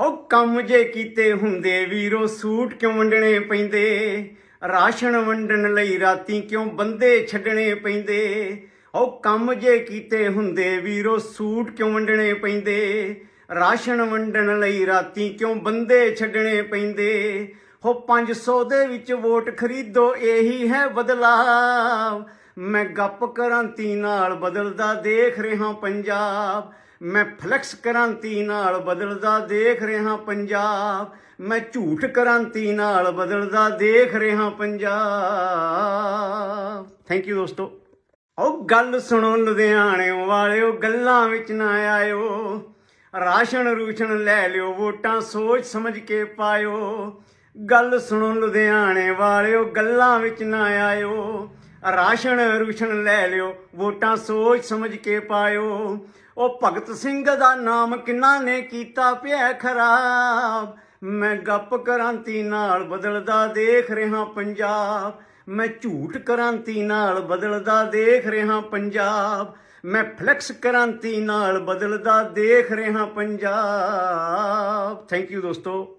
ਹੋ ਕੰਮ ਜੇ ਕੀਤੇ ਹੁੰਦੇ ਵੀਰੋ, ਸੂਟ ਕਿਉਂ ਵੰਡਣੇ ਪੈਂਦੇ? ਰਾਸ਼ਨ ਵੰਡਣ ਲਈ ਰਾਤੀ ਕਿਉਂ ਬੰਦੇ ਛੱਡਣੇ ਪੈਂਦੇ? ਹੋ ਕੰਮ ਜੇ ਕੀਤੇ ਹੁੰਦੇ ਵੀਰੋ, ਸੂਟ ਕਿਉਂ ਵੰਡਣੇ ਪੈਂਦੇ? ਰਾਸ਼ਨ ਵੰਡਣ ਲਈ ਰਾਤੀ ਕਿਉਂ ਬੰਦੇ ਛੱਡਣੇ ਪੈਂਦੇ? ਹੋ 500 ਦੇ ਵਿੱਚ ਵੋਟ ਖਰੀਦੋ, ਇਹੀ ਹੈ ਬਦਲਾਵ। ਮੈਂ ਗੱਪ ਕ੍ਰਾਂਤੀ ਨਾਲ ਬਦਲਦਾ ਦੇਖ ਰਿਹਾ ਪੰਜਾਬ। ਮੈਂ ਫਲੈਕਸ ਕ੍ਰਾਂਤੀ ਨਾਲ ਬਦਲਦਾ ਦੇਖ ਰਿਹਾ ਪੰਜਾਬ। ਮੈਂ ਝੂਠ ਕ੍ਰਾਂਤੀ ਨਾਲ ਬਦਲਦਾ ਦੇਖ ਰਿਹਾ ਪੰਜਾਬ। ਥੈਂਕ ਯੂ ਦੋਸਤੋ। ਉਹ ਗੱਲ ਸੁਣੋ ਲੁਧਿਆਣੇ ਵਾਲਿਓ, ਗੱਲਾਂ ਵਿੱਚ ਨਾ ਆਇਓ। ਰਾਸ਼ਨ ਰੂਸ਼ਨ ਲੈ ਲਿਓ, ਵੋਟਾਂ ਸੋਚ ਸਮਝ ਕੇ ਪਾਇਓ। ਗੱਲ ਸੁਣੋ ਲੁਧਿਆਣੇ ਵਾਲਿਓ, ਗੱਲਾਂ ਵਿੱਚ ਨਾ ਆਇਓ। ਰਾਸ਼ਨ ਰੂਸ਼ਨ ਲੈ ਲਿਓ, ਵੋਟਾਂ ਸੋਚ ਸਮਝ ਕੇ ਪਾਇਓ। ਉਹ ਭਗਤ ਸਿੰਘ ਦਾ ਨਾਮ ਕਿੰਨਾ ਨੇ ਕੀਤਾ ਪਿਆ ਖਰਾਬ? ਮੈਂ ਗੱਪ ਕ੍ਰਾਂਤੀ ਨਾਲ ਬਦਲਦਾ ਦੇਖ ਰਿਹਾ ਪੰਜਾਬ। ਮੈਂ ਝੂਠ ਕ੍ਰਾਂਤੀ ਨਾਲ ਬਦਲਦਾ ਦੇਖ ਰਿਹਾ ਪੰਜਾਬ। ਮੈਂ ਫਲੈਕਸ ਕ੍ਰਾਂਤੀ ਨਾਲ ਬਦਲਦਾ ਦੇਖ ਰਿਹਾ ਪੰਜਾਬ। ਥੈਂਕ ਯੂ ਦੋਸਤੋ।